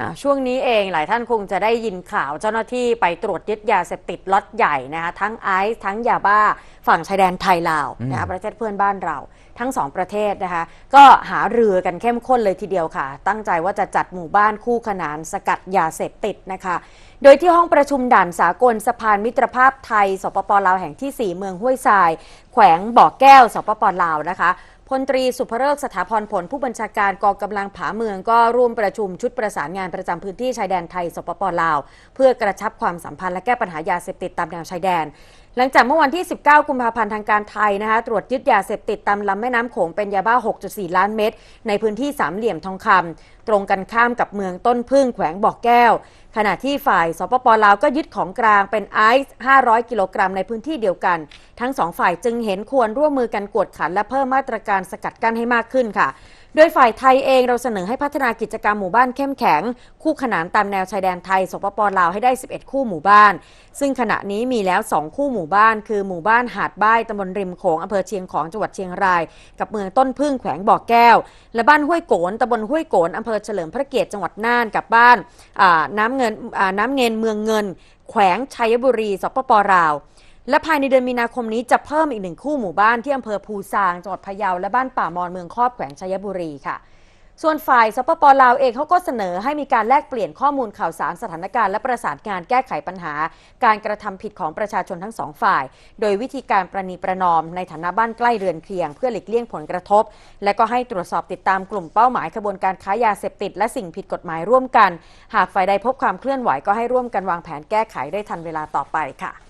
อ่าช่วงนี้เองหลายท่านคงจะได้ยินข่าวเจ้าหน้าที่ไปตรวจยึดยาเสพติดล็อตใหญ่นะคะทั้งไอซ์ทั้งยาบ้า ฝั่งชายแดนไทยลาวนะคะประเทศเพื่อนบ้านเรา ทั้งสองประเทศนะคะก็หาเรือกันเข้มข้นเลยทีเดียวค่ะ ตั้งใจว่าจะจัดหมู่บ้านคู่ขนานสกัดยาเสพติดนะคะ โดยที่ห้องประชุมด่านสากลสะพานมิตรภาพไทยสปปลาวแห่งที่ 4 เมืองห้วยทราย แขวงบ่อแก้วสปปลาวนะคะ พลตรีสุภเริกสถาพรผลผู้บัญชาการกองกำลังผาเมืองก็ร่วมประชุมชุดประสานงานประจำพื้นที่ชายแดนไทยสปปลาว เพื่อกระชับความสัมพันธ์และแก้ปัญหายาเสพติดตามแนวชายแดนหลังจากเมื่อวันที่ 19 กุมภาพันธ์ทางการไทยนะคะ ตรวจยึดยาเสพติดตามลำแม่น้ำโขงเป็นยาบ้า 6.4 ล้านเม็ดในพื้นที่สามเหลี่ยมทองคำตรงกันข้ามกับเมืองต้นพึ่งแขวงบ่อกแก้ว ขณะที่ฝ่ายสปปลาวก็ยึดของกลางเป็นไอซ์ 500 กิโลกรัมในพื้นที่เดียวกัน ทั้งสองฝ่ายจึงเห็นควรร่วมมือกันกวดขันและเพิ่มมาตรการสกัดกั้นให้มากขึ้นค่ะ โดยฝ่ายไทยเองเราเสนอให้พัฒนากิจกรรมหมู่บ้านเข้มแข็ง คู่ขนานตามแนวชายแดนไทยสปปลาวให้ได้ 11 คู่หมู่บ้าน ซึ่งขณะนี้มีแล้ว 2 คู่หมู่บ้าน คือหมู่บ้านหาดบ้ายตำบลริมโขงอำเภอเชียงของจังหวัดเชียงราย กับเมืองต้นพึ่งแขวงบ่อแก้ว และบ้านห้วยโกนตำบลห้วยโกนอำเภอเฉลิมพระเกียรติจังหวัดน่านกับบ้านน้ำเงินน้ำเงินเมืองเงิน แขวงชัยบุรีสปปลาว และภายในเดือนมีนาคมนี้จะเพิ่มอีกหนึ่งคู่หมู่บ้านที่อำเภอภูซางจังหวัดพะเยาและบ้านป่ามอนเมืองครอบแขวงชัยบุรีค่ะ ส่วนฝ่ายสปปลาวเองเขาก็เสนอให้มีการแลกเปลี่ยนข้อมูลข่าวสารสถานการณ์และประสานงานแก้ไขปัญหา การกระทำผิดของประชาชนทั้งสองฝ่าย โดยวิธีการประนีประนอมในฐานะบ้านใกล้เรือนเคียง เพื่อหลีกเลี่ยงผลกระทบ และก็ให้ตรวจสอบติดตามกลุ่มเป้าหมายขบวนการค้ายาเสพติด และสิ่งผิดกฎหมายร่วมกัน หากฝ่ายใดพบความเคลื่อนไหวก็ให้ร่วมกันวางแผนแก้ไขได้ทันเวลาต่อไปค่ะ